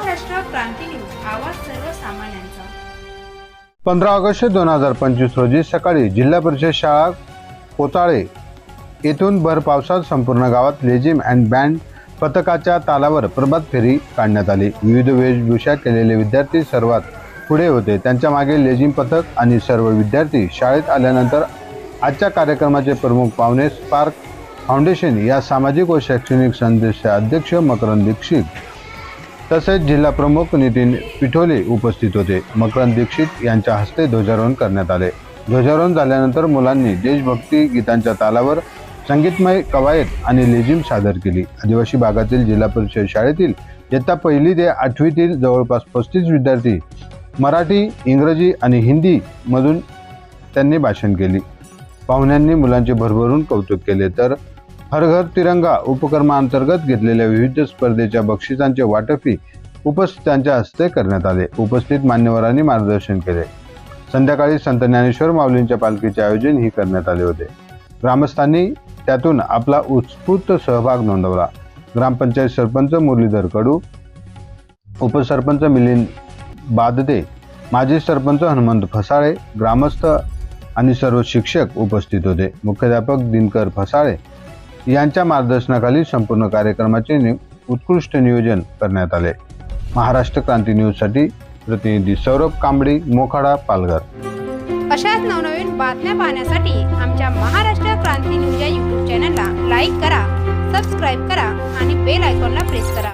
क्रांती news आवाज सर्वसामान्यांचा. पंधरा ऑगस्ट दोन हजार पंचवीस रोजी सकाळी जिल्हा परिषद शाळा कोताळे येथून भर पावसात संपूर्ण गावात लेझिम अँड बँड पथकाच्या तालावर प्रभात फेरी काढण्यात आली. विविध वेशभूषा केलेले विद्यार्थी सर्वात पुढे होते. त्यांच्या मागे लेझिम पथक आणि सर्व विद्यार्थी शाळेत आल्यानंतर आजच्या कार्यक्रमाचे प्रमुख पाहुणे स्पार्क फाउंडेशन या सामाजिक व शैक्षणिक संस्थेचे अध्यक्ष मकरंद दीक्षित तसेच जिल्हा प्रमुख नितीन पिठोले उपस्थित होते. मकरंद दीक्षित यांच्या हस्ते ध्वजारोहण करण्यात आले. ध्वजारोहण झाल्यानंतर मुलांनी देशभक्ती गीतांच्या तालावर संगीतमय कवायत आणि लेझिम सादर केली. आदिवासी भागातील जिल्हा परिषद शाळेतील इयत्ता पहिली ते आठवीतील जवळपास पस्तीस विद्यार्थी मराठी इंग्रजी आणि हिंदी मधून त्यांनी भाषण केली. पाहुण्यांनी मुलांचे भरभरून कौतुक केले. तर हर घर तिरंगा उपक्रमांतर्गत घेतलेल्या विविध स्पर्धेच्या बक्षिसांचे वाटपही उपस्थितांच्या हस्ते करण्यात आले. उपस्थित मान्यवरांनी मार्गदर्शन केले. संध्याकाळी संत ज्ञानेश्वर माऊलींच्या पालखीचे आयोजनही करण्यात आले होते. ग्रामस्थांनी त्यातून आपला उत्स्फूर्त सहभाग नोंदवला. ग्रामपंचायत सरपंच मुरलीधर कडू उपसरपंच मिलिंद बाददे माजी सरपंच हनुमंत फसाळे ग्रामस्थ आणि सर्व शिक्षक उपस्थित होते. मुख्याध्यापक दिनकर फसाळे यांच्या मार्गदर्शनाखाली संपूर्ण कार्यक्रमाचे नि उत्कृष्ट नियोजन करण्यात आले. महाराष्ट्र क्रांती न्यूजसाठी प्रतिनिधी सौरभ कांबडी मोखाडा पालघर. अशाच नवनवीन बातम्या पाहण्यासाठी आमच्या महाराष्ट्र क्रांती न्यूज या यूट्यूब चॅनलला लाईक करा सबस्क्राईब करा आणि बेल आयकॉनला प्रेस करा.